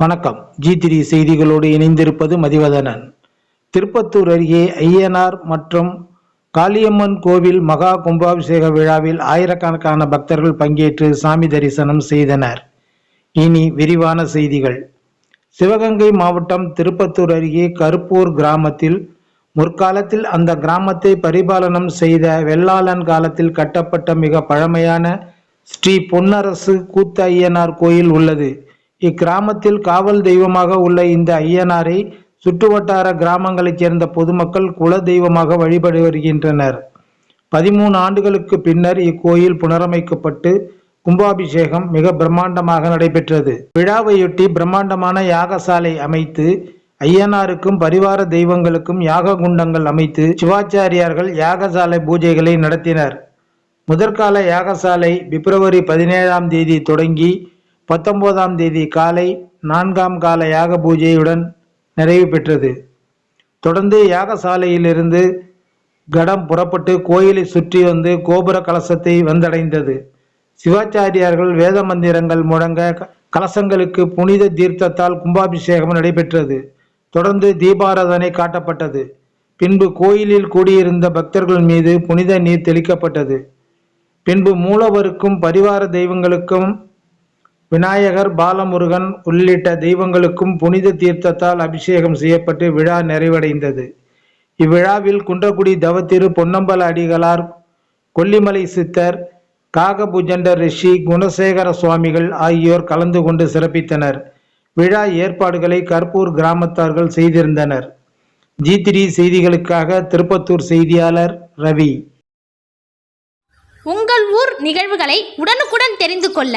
வணக்கம். ஜி திரி செய்திகளோடு இணைந்திருப்பது மதிவதனன். திருப்பத்தூர் அருகே ஐயனார் மற்றும் காளியம்மன் கோவில் மகா கும்பாபிஷேக விழாவில் ஆயிரக்கணக்கான பக்தர்கள் பங்கேற்று சாமி தரிசனம் செய்தனர். இனி விரிவான செய்திகள். சிவகங்கை மாவட்டம் திருப்பத்தூர் அருகே கருப்பூர் கிராமத்தில் முற்காலத்தில் அந்த கிராமத்தை பரிபாலனம் செய்த வெள்ளாளன் காலத்தில் கட்டப்பட்ட மிக பழமையான ஸ்ரீ பொன்னரசு கூத்த ஐயனார் கோயில் உள்ளது. இக்கிராமத்தில் காவல் தெய்வமாக உள்ள இந்த ஐயனாரை சுற்றுவட்டார கிராமங்களைச் சேர்ந்த பொதுமக்கள் குல தெய்வமாக வழிபட்டு வருகின்றனர். பதிமூணு ஆண்டுகளுக்கு பின்னர் இக்கோயில் புனரமைக்கப்பட்டு கும்பாபிஷேகம் மிக பிரம்மாண்டமாக நடைபெற்றது. விழாவையொட்டி பிரம்மாண்டமான யாகசாலை அமைத்து ஐயனாருக்கும் பரிவார தெய்வங்களுக்கும் யாக குண்டங்கள் அமைத்து சிவாச்சாரியார்கள் யாகசாலை பூஜைகளை நடத்தினர். முதற்கால யாகசாலை பிப்ரவரி பதினேழாம் தேதி தொடங்கி பத்தொன்பதாம் தேதி காலை நான்காம் கால யாக பூஜையுடன் நிறைவு பெற்றது. தொடர்ந்து யாகசாலையிலிருந்து கடம் புறப்பட்டு கோயிலை சுற்றி வந்து கோபுர கலசத்தை வந்தடைந்தது. சிவாச்சாரியார்கள் வேத மந்திரங்கள் முழங்க க- கலசங்களுக்கு புனித தீர்த்தத்தால் கும்பாபிஷேகம் நடைபெற்றது. தொடர்ந்து தீபாராதனை காட்டப்பட்டது. பின்பு கோயிலில் கூடியிருந்த பக்தர்கள் மீது புனித நீர் தெளிக்கப்பட்டது. பின்பு மூலவருக்கும் பரிவார தெய்வங்களுக்கும் விநாயகர் பாலமுருகன் உள்ளிட்ட தெய்வங்களுக்கும் புனித தீர்த்தத்தால் அபிஷேகம் செய்யப்பட்டு விழா நிறைவடைந்தது. இவ்விழாவில் குன்றக்குடி தவத்திரு பொன்னம்பல அடிகளார் கொல்லிமலை சித்தர் காகபுஜண்டர் ரிஷி குணசேகர சுவாமிகள் ஆகியோர் கலந்து கொண்டு சிறப்பித்தனர். விழா ஏற்பாடுகளை கற்பூர் கிராமத்தார்கள் செய்திருந்தனர். ஜி த்ரீ செய்திகளுக்காக திருப்பத்தூர் செய்தியாளர் ரவி. உங்கள் ஊர் நிகழ்வுகளை உடனுக்குடன் தெரிந்து கொள்ள